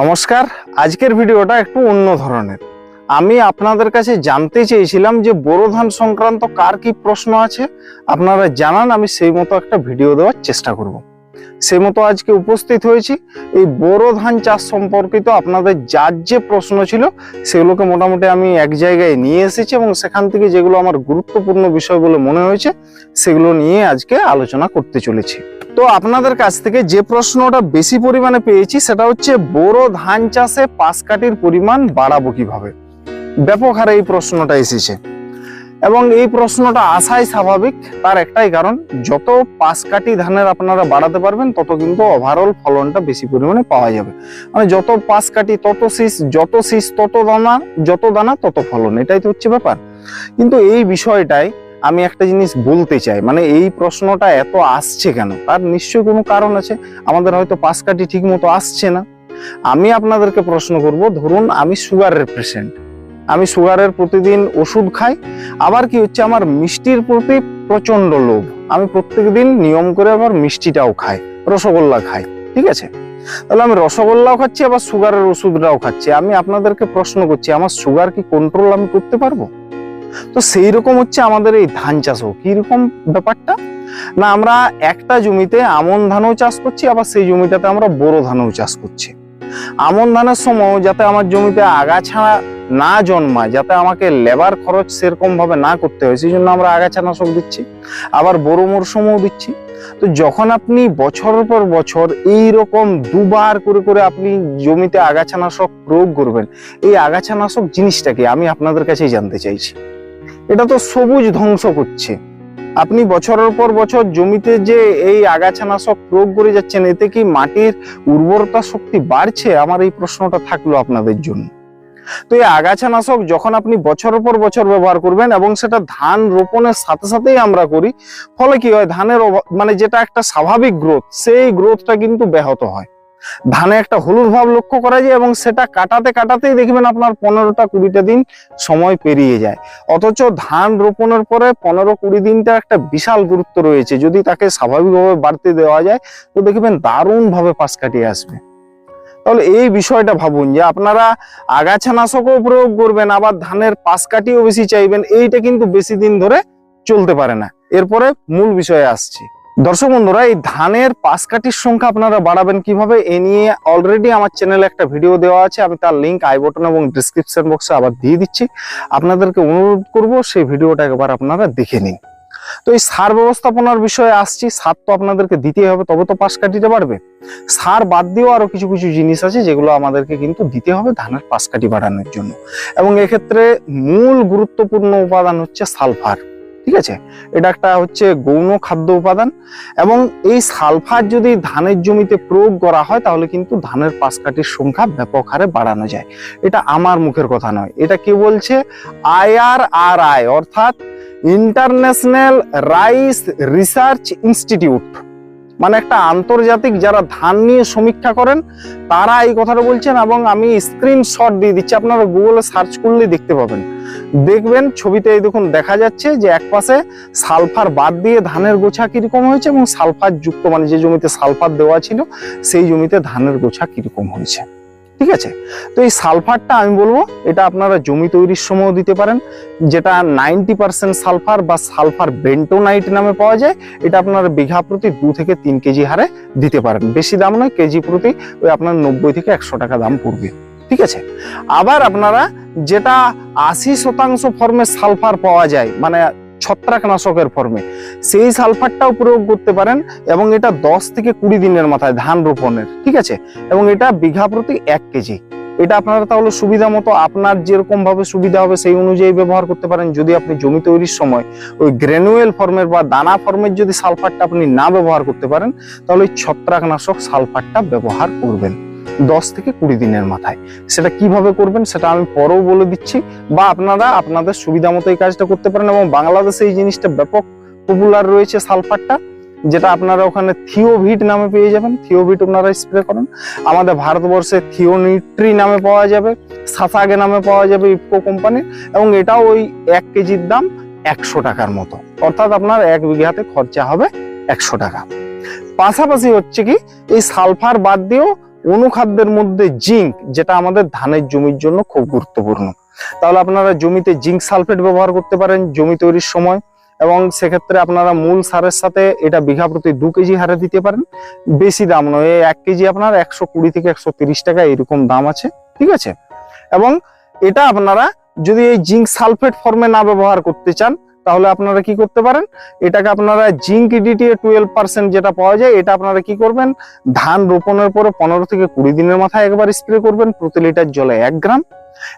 নমস্কার, আজকের ভিডিওটা একটু অন্য ধরনের। আমি আপনাদের কাছে জানতে চেয়েছিলাম যে বোরো ধান সংক্রান্ত কার কি প্রশ্ন আছে। আপনারা জানান, আমি সেই মতো একটা ভিডিও দেওয়ার চেষ্টা করব। সেই মতো আজকে উপস্থিত হয়েছি। এই বোরো ধান চাষ সম্পর্কিত আপনাদের যার যে প্রশ্ন ছিল, সেগুলোকে মোটামুটি আমি এক জায়গায় নিয়ে এসেছি এবং সেখান থেকে যেগুলো আমার গুরুত্বপূর্ণ বিষয় বলে মনে হয়েছে, সেগুলো নিয়ে আজকে আলোচনা করতে চলেছি। তো আপনাদের কাছ থেকে যে প্রশ্নটা বেশি পরিমাণে পেয়েছি, সেটা হচ্ছে বোরো ধান চাষে পাশ কাঠির পরিমাণ বাড়াবো কীভাবে? ব্যাপক হারে এই প্রশ্নটা এসেছে। এবং এই প্রশ্নটা আসাই স্বাভাবিক, তার একটাই কারণ, যত পাশ কাঠি ধানের আপনারা বাড়াতে পারবেন, তত কিন্তু ওভারঅল ফলনটা বেশি পরিমাণে পাওয়া যাবে। মানে যত পাশ কাঠি, তত শীষ, যত শীষ, তত দানা, যত দানা, তত ফলন, এটাই তো হচ্ছে ব্যাপার। কিন্তু এই বিষয়টাই আমি একটা জিনিস বলতে চাই মানে এই প্রশ্নটা এত আসছে কেন? তার নিশ্চয়ই কোনো কারণ আছে। আমাদের হয়তো পাশ কাঠি ঠিক মতো আসছে না। আমি আপনাদেরকে প্রশ্ন করব, ধরুন আমি সুগারের পেশেন্ট আমি সুগারের প্রতিদিন ওষুধ খাই, আবার কি হচ্ছে আমার মিষ্টির প্রতি প্রচণ্ড লোভ। আমি প্রত্যেকদিন নিয়ম করে আবার মিষ্টিটাও খাই, রসগোল্লা খাই, ঠিক আছে? তাহলে আমি রসগোল্লাও খাচ্ছি, আবার সুগারের ওষুধটাও খাচ্ছি। আমি আপনাদেরকে প্রশ্ন করছি, আমার সুগার কি কন্ট্রোল আমি করতে পারব? তো সেই রকম হচ্ছে আমাদের এই ধান চাষও কীরকম ব্যাপারটা? না, আমরা একটা জমিতে আমন ধানও চাষ করছি, আবার সেই জমিটাতে আমরা বোরো ধানও চাষ করছি। আমন ধানের সময় যাতে আমার জমিতে আগাছা না জন্মায়, যাতে আমাকে লেবার খরচ সেরকম ভাবে না করতে হয়, সেই জন্য আমরা আগাছা নাশক দিচ্ছি, আবার বোরো মরশুমও দিচ্ছি। তো যখন আপনি বছরের পর বছর এই রকম দুবার করে করে আপনি জমিতে আগাছা নাশক প্রয়োগ করবেন, এই আগাছা নাশক জিনিসটা কি? আমি আপনাদের কাছেই জানতে চাইছি। এটা তো সবুজ ধ্বংস করছে। আপনি বছরের পর বছর জমিতে যে এই আগাছানাশক প্রয়োগ করে যাচ্ছেন, এতে কি মাটির উর্বরতা শক্তি বাড়ছে? আমার এই প্রশ্নটা থাকল আপনাদের জন্য। তো এই আগাছানাশক যখন আপনি বছরের পর বছর ব্যবহার করবেন এবং সেটা ধান রোপণের সাথে সাথেই আমরা করি, ফলে কি হয়? ধানের মানে যেটা একটা স্বাভাবিক গ্রোথ সেই গ্রোথটা কিন্তু ব্যাহত হয়। ধানে একটা হলুদ ভাব লক্ষ্য করা যায় এবং সেটা কাটাতে কাটাতেই দেখবেন আপনার পনেরোটা কুড়িটা দিন সময় পেরিয়ে যায়। অথচ ধান রোপণের পরে পনেরো কুড়ি দিনটা একটা বিশাল গুরুত্ব রয়েছে। যদি তাকে স্বাভাবিকভাবে বাড়তে দেওয়া যায়, তো দেখবেন দারুণ ভাবে পাশ কাটিয়ে আসবে। তাহলে এই বিষয়টা ভাবুন যে আপনারা আগাছানাশকও প্রয়োগ করবেন, আবার ধানের পাশ কাটিও বেশি চাইবেন, এইটা কিন্তু বেশি দিন ধরে চলতে পারে না। এরপরে মূল বিষয়ে আসছি। দর্শক বন্ধুরা, এই ধানের পাশ কাঠির সংখ্যা আপনারা বাড়াবেন কীভাবে, এ নিয়ে অলরেডি আমার চ্যানেলে একটা ভিডিও দেওয়া আছে, আমি তার লিঙ্ক আই বটন এবং ডিসক্রিপশন বক্সে আবার দিয়ে দিচ্ছি। আপনাদেরকে অনুরোধ করব সেই ভিডিওটা একবার আপনারা দেখে নিন। তো এই সার ব্যবস্থাপনার বিষয়ে আসছি, সার তো আপনাদেরকে দিতেই হবে, তবে তো পাশ কাঠিটা বাড়বে। সার বাদ দিয়েও আরও কিছু কিছু জিনিস আছে, যেগুলো আমাদেরকে কিন্তু দিতে হবে ধানের পাশ কাঠি বাড়ানোর জন্য। এবং এক্ষেত্রে মূল গুরুত্বপূর্ণ উপাদান হচ্ছে সালফার। ঠিক আছে? এটা একটা হচ্ছে গৌণ খাদ্য উপাদান এবং এই সালফার যদি ধানের জমিতে প্রয়োগ করা হয়, তাহলে কিন্তু ধানের পাশ কাঠির সংখ্যা ব্যাপক হারে বাড়ানো যায়। এটা আমার মুখের কথা নয়। এটা কি বলছে? আইআর আর আই, অর্থাৎ ইন্টারন্যাশনাল রাইস রিসার্চ ইনস্টিটিউট মানে একটা আন্তর্জাতিক যারা ধান নিয়ে সমীক্ষা করেন, তারা এই কথাটা বলছেন এবং আমি স্ক্রিনশট দিয়ে দিচ্ছি, আপনারা গুগলে সার্চ করলেই দেখতে পাবেন। দেখবেন, ছবিতে এই দেখুন, দেখা যাচ্ছে যে এক পাশে সালফার বাদ দিয়ে ধানের গোছা কীরকম হয়েছে এবং সালফার যুক্ত মানে যে জমিতে সালফার দেওয়া ছিল, সেই জমিতে ধানের গোছা কীরকম হয়েছে। ঠিক আছে? তো এই সালফারটা আমি বলব, এটা আপনারা জমি তৈরির সময়ও দিতে পারেন। যেটা নাইনটি পার্সেন্ট সালফার বা সালফার বেন্টোনাইট নামে পাওয়া যায়, এটা আপনারা বিঘা প্রতি দু থেকে তিন কেজি হারে দিতে পারেন। বেশি দাম নয়, কেজি প্রতি ওই আপনার নব্বই থেকে একশো টাকা দাম পড়বে। ঠিক আছে? আবার আপনারা যেটা আশি শতাংশ ফর্মে সালফার পাওয়া যায় মানে ছত্রাকনাশকের ফর্মে সেই সালফারটাও প্রয়োগ করতে পারেন এবং এটা দশ থেকে কুড়ি দিনের মাথায় ধান রোপণের, ঠিক আছে? এবং এটা বিঘা প্রতি এক কেজি। এটা আপনারা তাহলে সুবিধা মতো আপনার যেরকম ভাবে সুবিধা হবে সেই অনুযায়ী ব্যবহার করতে পারেন। যদি আপনি জমি তৈরির সময় ওই গ্র্যানুয়েল ফর্মের বা দানা ফর্মের যদি সালফারটা আপনি না ব্যবহার করতে পারেন, তাহলে ওই ছত্রাকনাশক সালফারটা ব্যবহার করবেন। দশ থেকে কুড়ি দিনের মাথায়। সেটা কীভাবে করবেন সেটা আমি পরেও বলে দিচ্ছি বা আপনারা আপনাদের সুবিধা মতো এই কাজটা করতে পারেন এবং বাংলাদেশে এই জিনিসটা ব্যাপক পপুলার রয়েছে সালফারটা, যেটা আপনারা ওখানে থিওভিট নামে পেয়ে যাবেন। থিওভিট আপনারা স্প্রে করেন। আমাদের ভারতবর্ষে থিওনিট্রি নামে পাওয়া যাবে, সাসাগে নামে পাওয়া যাবে ইফকো কোম্পানির এবং এটাও ওই এক কেজির দাম একশো টাকার মতো। অর্থাৎ আপনার এক বিঘাতে খরচা হবে একশো টাকা। পাশাপাশি হচ্ছে কি, এই সালফার বাদ দিয়েও অনুখাদ্যের মধ্যে জিঙ্ক, যেটা আমাদের ধানের জমির জন্য খুব গুরুত্বপূর্ণ। তাহলে আপনারা জমিতে জিঙ্ক সালফেট ব্যবহার করতে পারেন জমি তৈরির সময় এবং সেক্ষেত্রে আপনারা মূল সারের সাথে এটা বিঘা প্রতি দু কেজি হারে দিতে পারেন। বেশি দাম নয় এক কেজি আপনার একশো কুড়ি থেকে একশো তিরিশ টাকা এরকম দাম আছে, ঠিক আছে? এবং এটা আপনারা যদি এই জিঙ্ক সালফেট ফর্মে না ব্যবহার করতে চান তাহলে আপনারা কি করতে পারেন? এটাকে আপনারা জিঙ্ক ইডিটি টুয়েলভ পার্সেন্ট যেটা পাওয়া যায়, এটা আপনারা কি করবেন? ধান রোপণের পরে পনেরো থেকে কুড়ি দিনের মাথায় একবার স্প্রে করবেন, প্রতি লিটার জলে এক গ্রাম।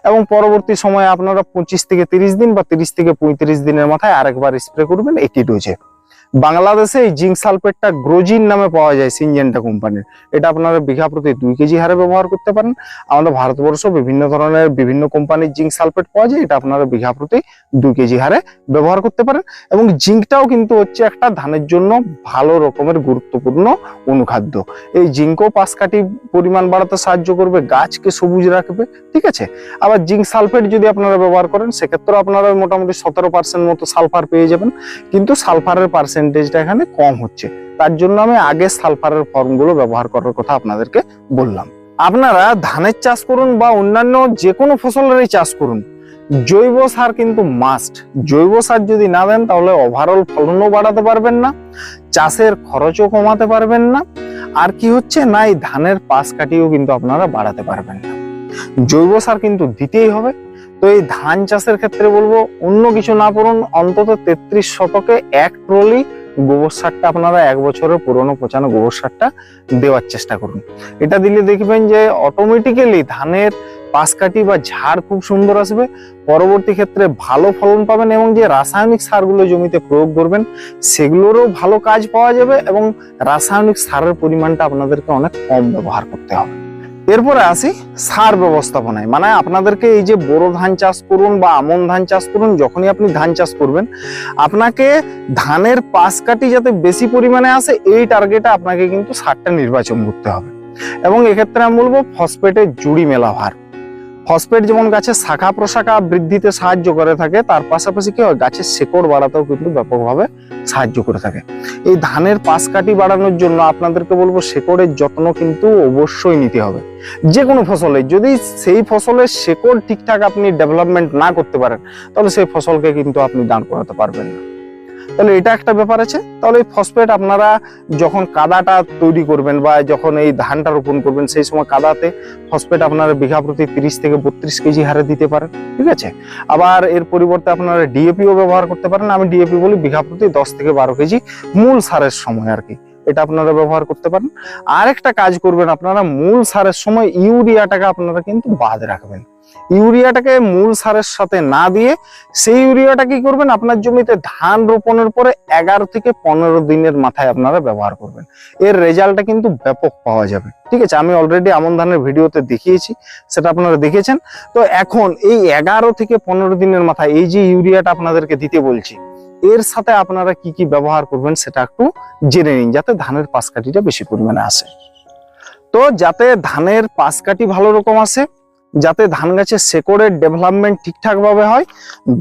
এবং পরবর্তী সময়ে আপনারা পঁচিশ থেকে তিরিশ দিন বা তিরিশ থেকে পঁয়ত্রিশ দিনের মাথায় আরেকবার স্প্রে করবেন এটি ডোজে বাংলাদেশে এই জিঙ্ক সালফেটটা গ্রোজিন নামে পাওয়া যায় সিনজেন্টা কোম্পানির। এটা আপনারা বিঘা প্রতি দুই কেজি হারে ব্যবহার করতে পারেন। আমাদের ভারতবর্ষ বিভিন্ন ধরনের বিভিন্ন কোম্পানির জিঙ্ক সালফেট পাওয়া যায়, এটা আপনারা বিঘা প্রতি দুই কেজি হারে ব্যবহার করতে পারেন। এবং জিঙ্কটাও কিন্তু হচ্ছে একটা ধানের জন্য ভালো রকমের গুরুত্বপূর্ণ অনুখাদ্য। এই জিঙ্কও পাঁচ কাঠি পরিমাণ বাড়াতে সাহায্য করবে, গাছকে সবুজ রাখবে, ঠিক আছে? আবার জিঙ্ক সালফেট যদি আপনারা ব্যবহার করেন, সেক্ষেত্রেও আপনারা মোটামুটি সতেরো পার্সেন্ট মতো সালফার পেয়ে যাবেন। কিন্তু সালফারের পার্সেন্টেজটা এখানে কম হচ্ছে। তার জন্য আমি আগে সালফারের ফর্মগুলো ব্যবহার করার কথা আপনাদেরকে বললাম। আপনারা ধানের চাষ করুন বা অন্যান্য যে কোনো ফসলেরই চাষ করুন। জৈব সার কিন্তু মাস্ট জৈব সার যদি না দেন তাহলে ওভারঅল ফলনও বাড়াতে পারবেন না, চাষের খরচও কমাতে পারবেন না, আর কি হচ্ছে না, এই ধানের পাশ কাটিয়েও কিন্তু আপনারা বাড়াতে পারবেন না। জৈব সার কিন্তু দিতেই হবে তো এই ধান চাষের ক্ষেত্রে বলব, অন্য কিছু না করুন, অন্তত তেত্রিশ শতকে এক ট্রলি গোবর সারটা আপনারা এক বছরের পুরনো পচানো গোবর সারটা দেওয়ার চেষ্টা করুন। এটা দিলে দেখবেন যে অটোমেটিক্যালি ধানের পাশ কাটি বা ঝাড় খুব সুন্দর আসবে। পরবর্তী ক্ষেত্রে ভালো ফলন পাবেন এবং যে রাসায়নিক সারগুলো জমিতে প্রয়োগ করবেন, সেগুলোরও ভালো কাজ পাওয়া যাবে এবং রাসায়নিক সারের পরিমাণটা আপনাদেরকে অনেক কম ব্যবহার করতে হবে। এরপরে আসি সার ব্যবস্থাপনায়। মানে আপনাদেরকে এই যে বোরো ধান চাষ করুন বা আমন ধান চাষ করুন, যখনই আপনি ধান চাষ করবেন, আপনাকে ধানের পাশ কাটি যাতে বেশি পরিমাণে আসে, এই টার্গেটে আপনাকে কিন্তু সারটা নির্বাচন করতে হবে। এবং এক্ষেত্রে আমি বলব ফসফেটের জুড়ি মেলা ভার ফসফেট যেমন গাছের শাখা প্রশাখা বৃদ্ধিতে সাহায্য করে থাকে, তার পাশাপাশি কি হয়? গাছের শেকড় বাড়াতেও কিন্তু ব্যাপকভাবে সাহায্য করে থাকে। এই ধানের পাশ কাটি বাড়ানোর জন্য আপনাদেরকে বলব, শেকড়ের যত্ন কিন্তু অবশ্যই নিতে হবে। যে কোনো ফসলে, যদি সেই ফসলের শেকড় ঠিকঠাক আপনি ডেভেলপমেন্ট না করতে পারেন, তাহলে সেই ফসলকে কিন্তু আপনি দান করাতে পারবেন না। তাহলে এটা একটা ব্যাপার আছে। তাহলে ফসফেট আপনারা যখন কাদাটা তৈরি করবেন বা যখন এই ধানটা রোপণ করবেন, সেই সময় কাদাতে ফসফেট আপনারা বিঘা প্রতি তিরিশ থেকে বত্রিশ কেজি হারে দিতে পারেন, ঠিক আছে? আবার এর পরিবর্তে আপনারা ডিএপিও ব্যবহার করতে পারেন। আমি ডিএপি বলি বিঘা প্রতি দশ থেকে বারো কেজি মূল সারের সময় আর কি। এটা আপনারা ব্যবহার করতে পারেন। আরেকটা কাজ করবেন আপনারা, মূল সারের সময় ইউরিয়াটাকে আপনারা কিন্তু বাদ রাখবেন। ইউরিয়াটাকে মূল সারের সাথে না দিয়ে সেই ইউরিয়াটা কি করবেন? আপনার জমিতে ধান রোপণের পরে এগারো থেকে পনেরো দিনের মাথায় আপনারা ব্যবহার করবেন। এর রেজাল্টটা কিন্তু ব্যাপক পাওয়া যাবে। ঠিক আছে, আমি অলরেডি আমন ধানের ভিডিওতে দেখিয়েছি, সেটা আপনারা দেখেছেন। তো এখন এই এগারো থেকে পনেরো দিনের মাথায় এই যে ইউরিয়াটা আপনাদেরকে দিতে বলছি, এর সাথে আপনারা কি কি ব্যবহার করবেন সেটা একটু জেনে নিন, যাতে ধানের পাশ কাঠিটা বেশি পরিমাণে আসে। তো যাতে ধানের পাশ কাঠি ভালো রকম আসে যাতে ধান গাছের শেকড়ের ডেভেলপমেন্ট ঠিকঠাক ভাবে হয়,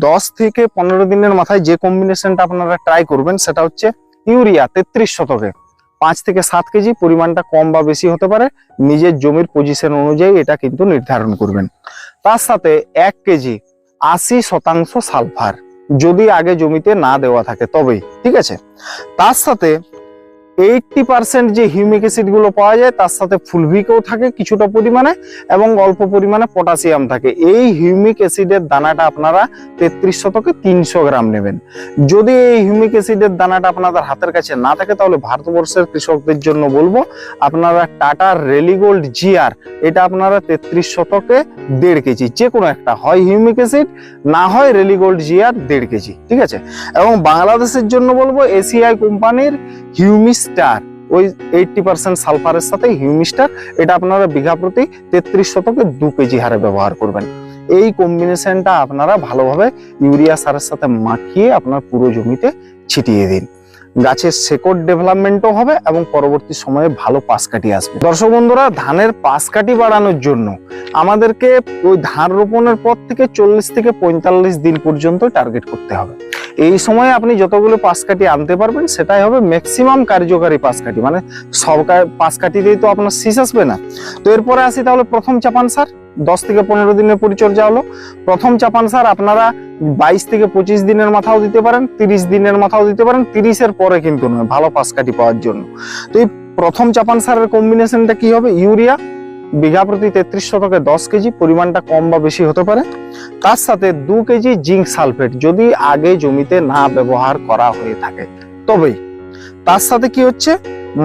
দশ থেকে পনেরো দিনের মাথায় যে কম্বিনেশনটা আপনারা ট্রাই করবেন সেটা হচ্ছে ইউরিয়া তেত্রিশ শতকে। পাঁচ থেকে সাত কেজি পরিমাণটা কম বা বেশি হতে পারে, নিজের জমির পজিশন অনুযায়ী এটা কিন্তু নির্ধারণ করবেন। তার সাথে এক কেজি আশি শতাংশ সালফার যদি আগে জমিতে না দেওয়া থাকে তবেই, ঠিক আছে? তার সাথে এইটটি পার্সেন্ট যে হিউমিক অ্যাসিডগুলো পাওয়া যায়, তার সাথে ফুলভিকও থাকে কিছুটা পরিমাণে এবং অল্প পরিমাণে পটাশিয়াম থাকে। এই হিউমিক অ্যাসিডের দানাটা আপনারা তেত্রিশ শতকে তিনশো গ্রাম নেবেন। যদি এই হিউমিক অ্যাসিডের দানাটা আপনাদের হাতের কাছে না থাকে, তাহলে ভারতবর্ষের কৃষকদের জন্য বলব, আপনারা টাটা রেলিগোল্ড জিআর, এটা আপনারা তেত্রিশ শতকে দেড় কেজি যে কোনো একটা। হয় হিউমিক অ্যাসিড, না হয় রেলিগোল্ড জিআর, দেড় কেজি। ঠিক আছে? এবং বাংলাদেশের জন্য বলব, এসিআই কোম্পানির হিউমিস্টার, ওই এইটটি পার্সেন্ট সালফারের সাথে হিউমিস্টার, এটা আপনারা বিঘা প্রতি তেত্রিশ শতকে দু কেজি হারে ব্যবহার করবেন। এই কম্বিনেশনটা আপনারা ভালোভাবে ইউরিয়া সারের সাথে মাখিয়ে আপনার পুরো জমিতে ছিটিয়ে দিন। গাছের শেকড় ডেভেলপমেন্টও হবে এবং পরবর্তী সময়ে ভালো পাশ কাটি আসবে। দর্শক বন্ধুরা, ধানের পাশ কাটি বাড়ানোর জন্য আমাদেরকে ওই ধান রোপণের পর থেকে চল্লিশ থেকে পঁয়তাল্লিশ দিন পর্যন্ত টার্গেট করতে হবে। এই সময়ে আপনি যতগুলো পাশ কাটি আনতে পারবেন, সেটাই হবে ম্যাক্সিমাম কার্যকারী পাশ কাটি। মানে সব পাশ কাটিতেই তো আপনার শীষ আসবে না। তো এরপরে আসি তাহলে প্রথম চাপান সার। দশ থেকে পনেরো দিনের পরিচর্যা হলো। প্রথম চাপান সার আপনারা বাইশ থেকে পঁচিশ দিনের মাথাও দিতে পারেন, তিরিশ দিনের মাথাও দিতে পারেন, তিরিশের পরে কিন্তু নয়, ভালো পাশ কাটি পাওয়ার জন্য। তো এই প্রথম চাপান সারের কম্বিনেশনটা কি হবে? ইউরিয়া বিঘা প্রতি তেত্রিশ শতকে দশ কেজি পরিমাণটা কম বা বেশি হতে পারে। তার সাথে দু কেজি জিঙ্ক সালফেট যদি আগে জমিতে না ব্যবহার করা হয়ে থাকে। তবেই তার সাথে কি হচ্ছে?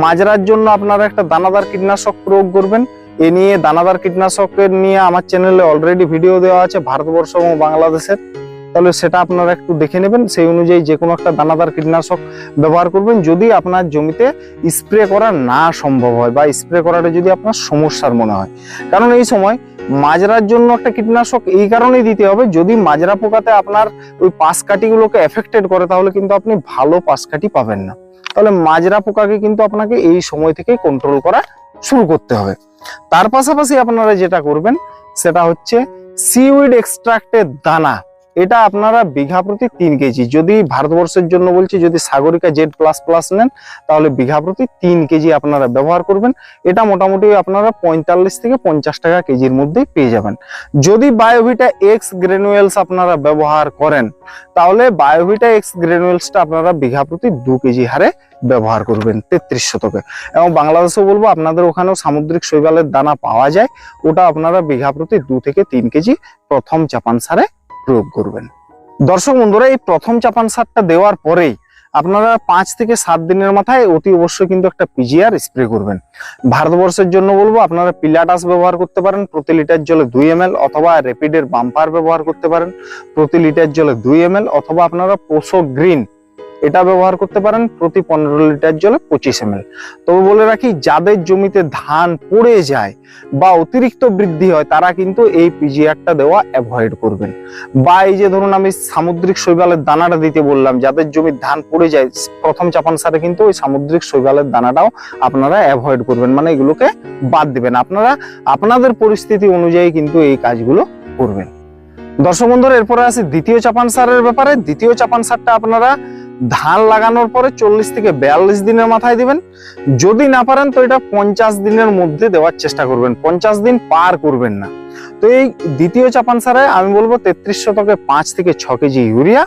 মাজরার জন্য আপনারা একটা দানাদার কীটনাশক প্রয়োগ করবেন। এ নিয়ে দানাদার কীটনাশকের নিয়ে আমার চ্যানেলে অলরেডি ভিডিও দেওয়া আছে, ভারতবর্ষ এবং বাংলাদেশের। তাহলে সেটা আপনারা একটু দেখে নেবেন। সেই অনুযায়ী যে কোনো একটা দানাদার কীটনাশক ব্যবহার করবেন। যদি আপনার জমিতে স্প্রে করা না সম্ভব হয় বা স্প্রে করাটা যদি আপনার সমস্যার মনে হয়। কারণ এই সময় মাজরার জন্য একটা কীটনাশক এই কারণেই দিতে হবে, যদি মাজরা পোকাতে আপনার ওই পাশ কাঠিগুলোকে এফেক্টেড করে, তাহলে কিন্তু আপনি ভালো পাশ কাঠি পাবেন না। তাহলে মাজরা পোকাকে কিন্তু আপনাকে এই সময় থেকে কন্ট্রোল করা শুরু করতে হবে। তার পাশাপাশি আপনারা যেটা করবেন, সেটা হচ্ছে সিউইড এক্সট্রাক্টের দানা। এটা আপনারা বিঘা প্রতি তিন কেজি। যদি ভারতবর্ষের জন্য বলছি, যদি সাগরিকা জেড প্লাস প্লাস নেন, তাহলে বিঘা প্রতি তিন কেজি আপনারা ব্যবহার করবেন। এটা মোটামুটি আপনারা পঁয়তাল্লিশ থেকে পঞ্চাশ টাকা কেজির মধ্যেই পেয়ে যাবেন। যদি বায়োভিটা এক্স গ্রেনুয়েলস আপনারা ব্যবহার করেন, তাহলে বায়োভিটা এক্স গ্রেনুয়েলসটা আপনারা বিঘা প্রতি দু কেজি হারে ব্যবহার করবেন, তেত্রিশ শতকে। এবং বাংলাদেশেও বলব, আপনাদের ওখানেও সামুদ্রিক শৈবালের দানা পাওয়া যায়। ওটা আপনারা বিঘা প্রতি দু থেকে তিন কেজি প্রথম চাপান সারে প্রয়োগ করবেন। দর্শক বন্ধুরা, এই প্রথম চাপান সারটা দেওয়ার পরেই আপনারা পাঁচ থেকে সাত দিনের মাথায় অতি অবশ্যই কিন্তু একটা পিজিআর স্প্রে করবেন। ভারতবর্ষের জন্য বলব, আপনারা পিলাটাস ব্যবহার করতে পারেন, প্রতি লিটার জলে দুই এম অথবা র্যাপিডের বাম্পার ব্যবহার করতে পারেন, প্রতি লিটার জলে দুই এম অথবা আপনারা পোষো গ্রিন এটা ব্যবহার করতে পারেন প্রতি পনেরো লিটার জলে পঁচিশ এম তবে বলে রাখি, যাদের জমিতে ধান পড়ে যায় বা অতিরিক্ত বৃদ্ধি হয়, তারা কিন্তু এই পিজিআরটা দেওয়া অ্যাভয়েড করবেন। বা এই যে ধরুন আমি সামুদ্রিক শৈবালের দানাটা দিতে বললাম, যাদের জমির ধান পড়ে যায়, প্রথম চাপান সারে কিন্তু ওই সামুদ্রিক শৈবালের দানাটাও আপনারা অ্যাভয়েড করবেন মানে এগুলোকে বাদ দিবেন। আপনারা, আপনাদের পরিস্থিতি অনুযায়ী কিন্তু এই কাজগুলো করবেন। দর্শক বন্ধুরা, এরপরে আছে দ্বিতীয় চাপান সারের ব্যাপারে। দ্বিতীয় চাপান সারটা আপনারা ধান লাগানোর পরে চল্লিশ থেকে বিয়াল্লিশ দিনের মাথায় দিবেন। যদি না পারেন তো এটা পঞ্চাশ দিনের মধ্যে দেওয়ার চেষ্টা করবেন। পঞ্চাশ দিন পার করবেন না। তো এই দ্বিতীয় চাপান সারে আমি বলব তেত্রিশ শতকে পাঁচ থেকে ছ কেজি ইউরিয়া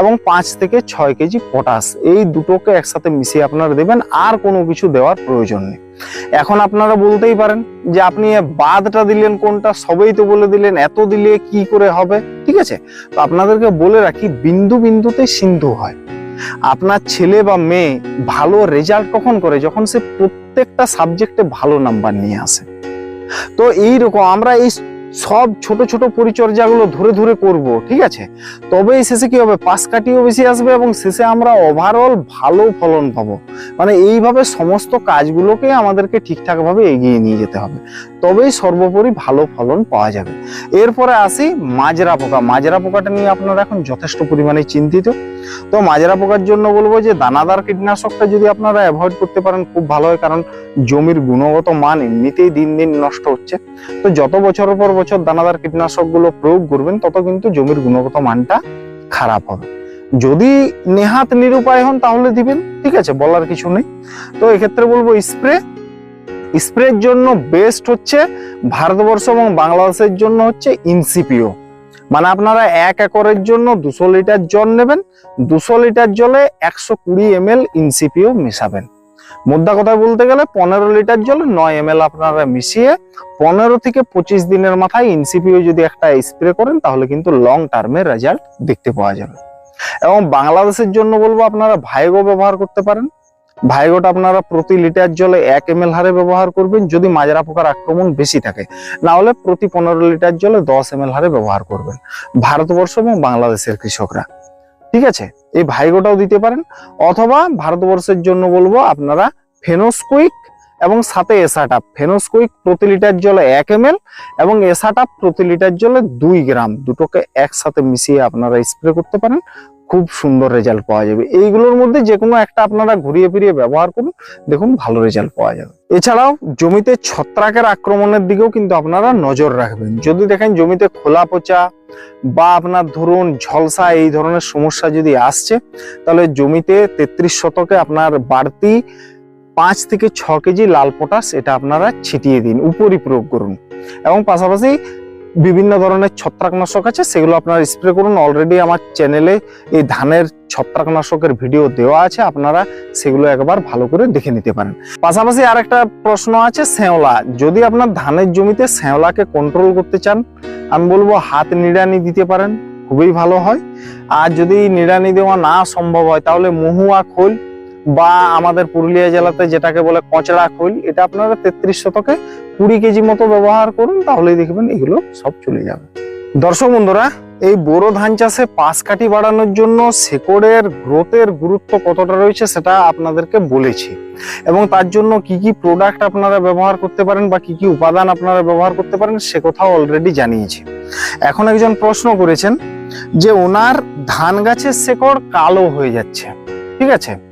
এবং পাঁচ থেকে ছয় কেজি পটাশ। এই দুটোকে একসাথে মিশিয়ে আপনারা দেবেন, আর কোনো কিছু দেওয়ার প্রয়োজন নেই। এখন আপনারা বলতেই পারেন যে আপনি বাদটা দিলেন কোনটা, সবই তো বলে দিলেন, এত দিলে কি করে হবে? ঠিক আছে? তো আপনাদেরকে বলে রাখি, বিন্দু বিন্দুতে সিন্ধু হয়। আপনার ছেলে বা মেয়ে ভালো রেজাল্ট কখন করে? যখন সে প্রত্যেকটা সাবজেক্টে ভালো নাম্বার নিয়ে আসে। তো এইরকম আমরা এই সব ছোট ছোট পরিচর্যাগুলো ধরে ধরে করব, ঠিক আছে? তবেই শেষে কি হবে? পাশ কাটিও বেশি আসবে এবং শেষে আমরা ওভারঅল ভালো ফলন পাবো। মানে এইভাবে সমস্ত কাজগুলোকে আমাদেরকে ঠিকঠাক ভাবে এগিয়ে নিয়ে যেতে হবে। তবেই সর্বোপরি ভালো ফলন পাওয়া যাবে। এরপরে আসি মাজরা পোকা। মাজরা পোকাটা নিয়ে আপনারা এখন যথেষ্ট পরিমাণে চিন্তিত। তো মাজরা পোকার জন্য বলব যে, দানাদার কীটনাশকটা যদি আপনারা অ্যাভয়েড করতে পারেন, খুব ভালো হয়। কারণ জমির গুণগত মান এমনিতেই দিন দিন নষ্ট হচ্ছে। তো যত বছরের পর বছর দানাদার কীটনাশকগুলো প্রয়োগ করবেন, তত কিন্তু জমির গুণগত মানটা খারাপ হবে। যদি নেহাত নিরুপায় হন তাহলে দিবেন, ঠিক আছে, বলার কিছু নেই। তো এক্ষেত্রে বলব স্প্রে। স্প্রের জন্য বেস্ট হচ্ছে ভারতবর্ষ এবং বাংলাদেশের জন্য হচ্ছে ইনসিপিও। মানে আপনারা এক একরের জন্য দুশো লিটার জল নেবেন, দুশো লিটার জলে একশো কুড়ি এম এল ইনসিপিও মেশাবেন। মোদ্দা কথা বলতে গেলে পনেরো লিটার জলে নয় এম আপনারা মিশিয়ে পনেরো থেকে পঁচিশ দিনের মাথায় ইনসিপিও যদি একটা স্প্রে করেন, তাহলে কিন্তু লং টার্মের রেজাল্ট দেখতে পাওয়া যাবে। এবং বাংলাদেশের জন্য বলব আপনারা ভাইগো ব্যবহার করতে পারেন। ভাইগোটা আপনারা প্রতি লিটার জলে এক এম হারে ব্যবহার করবেন, যদি মাজরা পোকার আক্রমণ বেশি থাকে। না হলে প্রতি পনেরো লিটার জলে দশ এম হারে ব্যবহার করবেন। ভারতবর্ষ এবং বাংলাদেশের কৃষকরা। ঠিক আছে? এই ভাইগোটাও দিতে পারেন। অথবা ভারতবর্ষের জন্য বলব আপনারা ফেনোস্কুইক এবং সাথে এসাটাপ। ফেনোস্কুইক প্রতি লিটার জলে এক এম এবং এসাটাপ প্রতি লিটার জলে দুই গ্রাম। দুটোকে একসাথে মিশিয়ে আপনারা স্প্রে করতে পারেন। খুব সুন্দর রেজাল্ট পাওয়া যাবে। এইগুলোর মধ্যে যে কোনো একটা আপনারা ঘুরিয়ে ফিরিয়ে ব্যবহার করুন, দেখুন ভালো রেজাল্ট পাওয়া যাবে। এছাড়াও জমিতে ছত্রাকের আক্রমণের দিকেও কিন্তু আপনারা নজর রাখবেন। যদি দেখেন জমিতে খোলা পচা বা আপনার ধরুন ঝলসা এই ধরনের সমস্যা যদি আসছে, তাহলে জমিতে তেত্রিশ শতকে আপনার বাড়তি পাঁচ থেকে ছ কেজি লাল পটাশ এটা আপনারা ছিটিয়ে দিন উপরই প্রয়োগ করুন। এবং পাশাপাশি বিভিন্ন ধরনের ছত্রাকনাশক আছে, সেগুলো আপনারা স্প্রে করুন। অলরেডি আমার চ্যানেলে এই ধানের ছত্রাকনাশকের ভিডিও দেওয়া আছে, আপনারা সেগুলো একবার ভালো করে দেখে নিতে পারেন। পাশাপাশি আরেকটা প্রশ্ন আছে, শ্যাওলা। যদি আপনার ধানের জমিতে শ্যাওলাকে কন্ট্রোল করতে চান, আমি বলব হাত নিড়ানি দিতে পারেন, খুবই ভালো হয়। আর যদি নিড়ানি দেওয়া না সম্ভব হয়, তাহলে মহুয়া খোল বা আমাদের পুরুলিয়া জেলাতে যেটাকে বলে কচড়া খোল, এটা আপনারা তেত্রিশ শতকে কুড়ি কেজি মতো ব্যবহার করুন, তাহলেই দেখবেন এগুলো সব চলে যাবে। দর্শক বন্ধুরা, এই বোরো ধান চাষে পাশ কাঠি বাড়ানোর জন্য শেকড়ের গ্রোথের গুরুত্ব কতটা রয়েছে সেটা আপনাদেরকে বলেছি। এবং তার জন্য কি কি প্রোডাক্ট আপনারা ব্যবহার করতে পারেন বা কি কি উপাদান আপনারা ব্যবহার করতে পারেন, সে কথাও অলরেডি জানিয়েছি। এখন একজন প্রশ্ন করেছেন যে, ওনার ধান গাছের শেকড় কালো হয়ে যাচ্ছে। ঠিক আছে?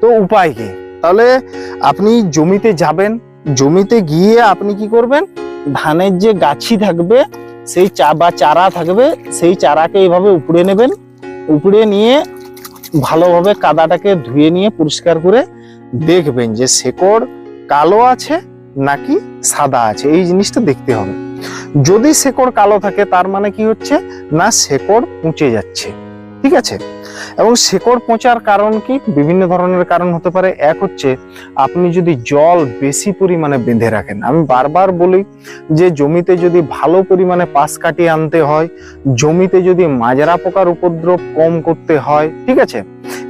তো উপায় কি? তাহলে আপনি জমিতে যাবেন, জমিতে গিয়ে আপনি কি করবেন? ধানের যে গাছি থাকবে, সেই চা বা চারা থাকবে, সেই চারাকে এইভাবে উপড়ে নেবেন, উপড়ে নিয়ে ভালোভাবে কাদাটাকে ধুয়ে নিয়ে পরিষ্কার করে দেখবেন যে শেকড় কালো আছে নাকি সাদা আছে। এই জিনিসটা দেখতে হবে। যদি শেকড় কালো থাকে, তার মানে কি হচ্ছে? না, শেকড় পচে যাচ্ছে। ঠিক আছে? এবং শেকড় পচার কারণ কি? বিভিন্ন ধরনের কারণ হতে পারে। এক হচ্ছে, আপনি যদি জল বেশি পরিমাণে বেঁধে রাখেন, আমি বারবার বলি যে জমিতে যদি ভালো পরিমাণে পাশ কাটিয়ে আনতে হয়, জমিতে যদি মাজরা পোকার উপদ্রব কম করতে হয়, ঠিক আছে?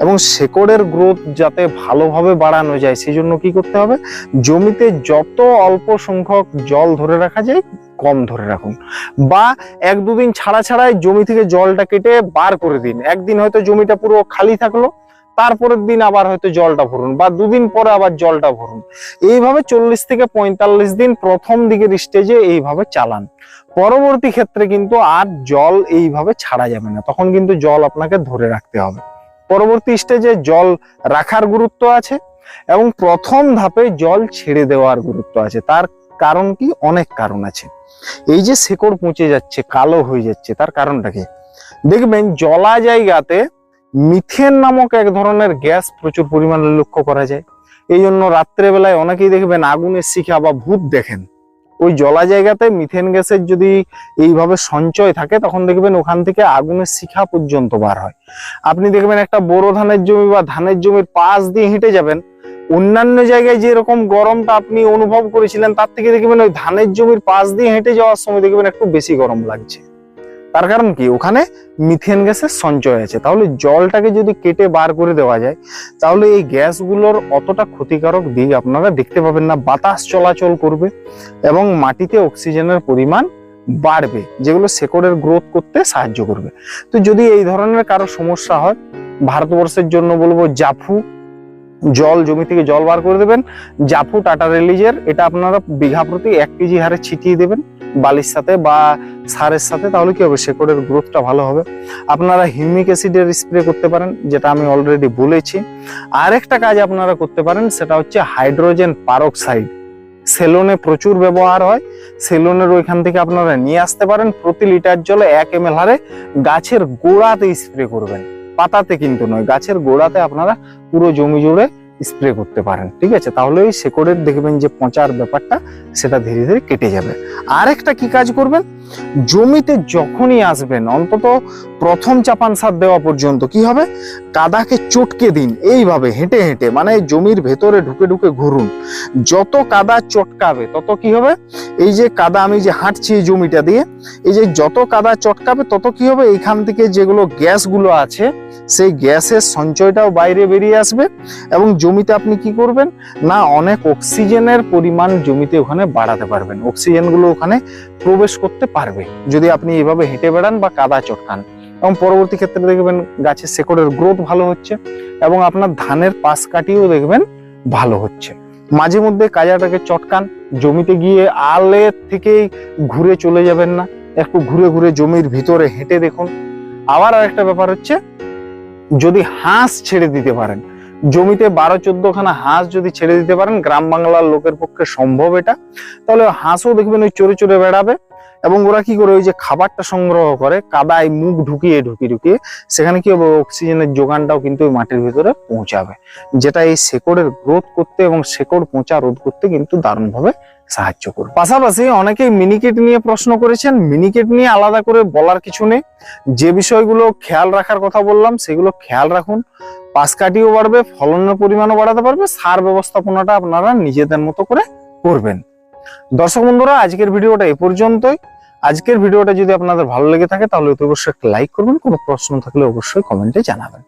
এবং শেকড়ের গ্রোথ যাতে ভালোভাবে বাড়ানো যায় সেই জন্য কি করতে হবে? জমিতে যত অল্প সংখ্যক জল ধরে রাখা যায় কম ধরে রাখুন বা এক দুদিন ছাড়া ছাড়াই জমি থেকে জলটা কেটে বার করে দিন। একদিন হয়তো জমিটা পুরো খালি থাকল, তারপরের দিন আবার হয়তো জলটা ভরুন বা দুদিন পরে আবার জলটা ভরুন। এইভাবে চল্লিশ থেকে পঁয়তাল্লিশ দিন প্রথম দিকের স্টেজে এইভাবে চালান। পরবর্তী ক্ষেত্রে কিন্তু আর জল এইভাবে ছাড়া যাবে না, তখন কিন্তু জল আপনাকে ধরে রাখতে হবে। পরবর্তী স্টেজে জল রাখার গুরুত্ব আছে এবং প্রথম ধাপে জল ছেড়ে দেওয়ার গুরুত্ব আছে। তার কারণ কি? অনেক কারণ আছে। এই যে শেকড় পচে যাচ্ছে, কালো হয়ে যাচ্ছে, তার কারণটা কি? দেখবেন জলা জায়গাতে মিথেন নামক এক ধরনের গ্যাস প্রচুর পরিমাণে লক্ষ্য করা যায়। এই জন্য রাত্রেবেলায় অনেকেই দেখবেন আগুনের শিখা বা ভূত দেখেন। ওই জলা জায়গাতে মিথেন গ্যাসের যদি এইভাবে সঞ্চয় থাকে, তখন দেখবেন ওখান থেকে আগুনের শিখা পর্যন্ত বার হয়। আপনি দেখবেন একটা বোরো ধানের জমি বা ধানের জমির পাশ দিয়ে হেঁটে যাবেন অন্যান্য জায়গায় যেরকম গরমটা আপনি অনুভব করেছিলেন, তার থেকে দেখবেন ওই ধানের জমির পাশ দিয়ে হেঁটে যাওয়ার সময় দেখবেন একটু বেশি গরম লাগছে। তার কারণ কি? ওখানে মিথেন গ্যাসের সঞ্চয় আছে। তাহলে জলটাকে যদি কেটে বার করে দেওয়া যায়, তাহলে এই গ্যাসগুলোর অতটা ক্ষতিকারক দিক আপনারা দেখতে পাবেন না। বাতাস চলাচল করবে এবং মাটিতে অক্সিজেনের পরিমাণ বাড়বে, যেগুলো শেকড়ের গ্রোথ করতে সাহায্য করবে। তো যদি এই ধরনের কারও সমস্যা হয়, ভারতবর্ষের জন্য বলব জাফু জল, জমি থেকে জল বার করে দেবেন। জাফু টাটা রিলিজের, এটা আপনারা বিঘা প্রতি এক কেজি হারে ছিটিয়ে দেবেন বালির সাথে বা সারের সাথে, তাহলে কি হবে? শেকড়ের গ্রোথটা ভালো হবে। আপনারা হিউমিক অ্যাসিডের স্প্রে করতে পারেন, যেটা আমি অলরেডি বলেছি। আরেকটা কাজ আপনারা করতে পারেন, সেটা হচ্ছে হাইড্রোজেন পারক্সাইড। সেলুনে প্রচুর ব্যবহার হয়। সেলুনের ওইখান থেকে আপনারা নিয়ে আসতে পারেন। প্রতি লিটার জলে এক এম হারে গাছের গোড়াতে স্প্রে করবেন। পাতাতে কিন্তু নয়, গাছের গোড়াতে আপনারা পুরো জমি জুড়ে স্প্রে করতে পারেন, ঠিক আছে? তাহলে ওই শেকড়ের দেখবেন যে পচার ব্যাপারটা সেটা ধীরে ধীরে কেটে যাবে। আরেকটা কি কাজ করবেন? জমিতে যখনই আসবেন, অন্তত প্রথম চাপান সার দেওয়া পর্যন্ত কি হবে? কাদাকে চটকে দিন, এইভাবে হেঁটে হেঁটে মানে জমির ভেতরে ঢুকে ঢুকে ঘুরুন। যত কাদা চটকাবে, তত কি হবে? এই যে কাদা, আমি যে হাঁটছি এই জমিটা দিয়ে, এই যে যত কাদা চটকাবে, তত কি হবে? এইখান থেকে যেগুলো গ্যাসগুলো আছে সেই গ্যাসের সঞ্চয়টাও বাইরে বেরিয়ে আসবে এবং জমিতে আপনি কি করবেন? না, অনেক অক্সিজেনের পরিমাণ জমিতে ওখানে বাড়াতে পারবেন। অক্সিজেনগুলো ওখানে প্রবেশ করতে পারবে যদি আপনি এভাবে হেঁটে বেড়ান বা কাদা চটকান। এবং পরবর্তী ক্ষেত্রে দেখবেন গাছের শেকড়ের গ্রোথ ভালো হচ্ছে এবং আপনার ধানের পাশ কাটিয়েও দেখবেন ভালো হচ্ছে। মাঝে মধ্যে কাজাটাকে চটকান, জমিতে গিয়ে আলে থেকেই ঘুরে চলে যাবেন না। একটু ঘুরে ঘুরে জমির ভিতরে হেঁটে দেখুন। আবার আরেকটা ব্যাপার হচ্ছে যদি হাঁস ছেড়ে দিতে পারেন। জমিতে বারো চোদ্দ খানা হাঁস যদি ছেড়ে দিতে পারেন, গ্রাম বাংলার লোকের পক্ষে সম্ভব এটা। তাহলে হাঁসও দেখবেন ওই চড়ে চড়ে বেড়াবে এবং ওরা কি করে, ওই যে খাবারটা সংগ্রহ করে, কাদায় মুখ ঢুকিয়ে ঢুকিয়ে ঢুকিয়ে সেখানে কি হবে, অক্সিজেনের যোগানটাও কিন্তু ওই মাটির ভিতরে পৌঁছাবে। যেটা এই শেকড়ের গ্রোথ করতে এবং শেকড় পচা রোধ করতে কিন্তু দারুণভাবে সাহায্য করবে। পাশাপাশি অনেকেই মিনিকেট নিয়ে প্রশ্ন করেছেন। মিনিকেট নিয়ে আলাদা করে বলার কিছু নেই। যে বিষয়গুলো খেয়াল রাখার কথা বললাম, সেগুলো খেয়াল রাখুন। পাশ কাটিও বাড়বে, ফলনের পরিমাণও বাড়াতে পারবে। সার ব্যবস্থাপনাটা আপনারা নিজেদের মতো করে করবেন। দর্শক বন্ধুরা, আজকের ভিডিওটা এ পর্যন্তই। আজকের ভিডিওটা যদি আপনাদের ভালো লেগে থাকে, তাহলে অতি অবশ্যই লাইক করবেন। কোনো প্রশ্ন থাকলে অবশ্যই কমেন্টে জানাবেন।